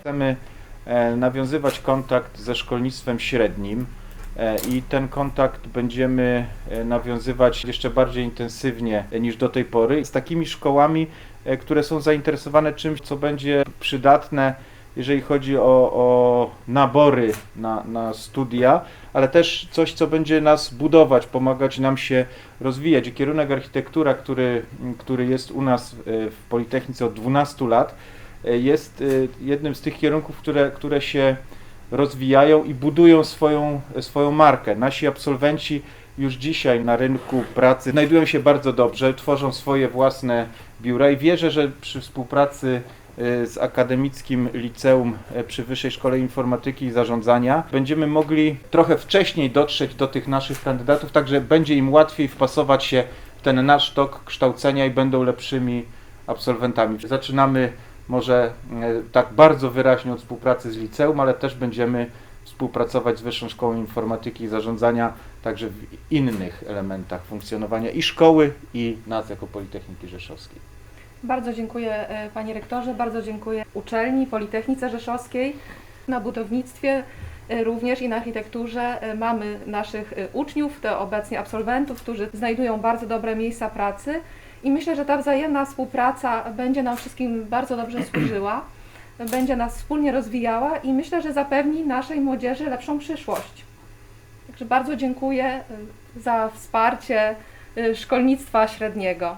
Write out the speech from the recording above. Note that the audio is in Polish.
Chcemy e, nawiązywać kontakt ze szkolnictwem średnim e, i ten kontakt będziemy e, nawiązywać jeszcze bardziej intensywnie niż do tej pory z takimi szkołami, które są zainteresowane czymś, co będzie przydatne, jeżeli chodzi o, o nabory na, na studia, ale też coś, co będzie nas budować, pomagać nam się rozwijać. I kierunek architektura, który, który jest u nas w Politechnice od 12 lat, jest e, jednym z tych kierunków, które, które się rozwijają i budują swoją, swoją markę. Nasi absolwenci już dzisiaj na rynku pracy znajdują się bardzo dobrze, tworzą swoje własne biura i wierzę, że przy współpracy e, z Akademickim Liceum e, przy Wyższej Szkole Informatyki i Zarządzania będziemy mogli trochę wcześniej dotrzeć do tych naszych kandydatów, także będzie im łatwiej wpasować się w ten nasz tok kształcenia i będą lepszymi absolwentami. Zaczynamy może e, tak bardzo wyraźnie od współpracy z liceum, ale też będziemy współpracować z Wyższą Szkołą Informatyki i Zarządzania także w innych elementach funkcjonowania i szkoły, i nas jako Politechniki Rzeszowskiej. Bardzo dziękuję e, Panie Rektorze, bardzo dziękuję uczelni, Politechnice Rzeszowskiej. Na budownictwie e, również i na architekturze mamy naszych uczniów, to obecnie absolwentów, którzy znajdują bardzo dobre miejsca pracy i myślę, że ta wzajemna współpraca będzie nam wszystkim bardzo dobrze służyła, będzie nas wspólnie rozwijała i myślę, że zapewni naszej młodzieży lepszą przyszłość. Także bardzo dziękuję e, za wsparcie e, szkolnictwa średniego.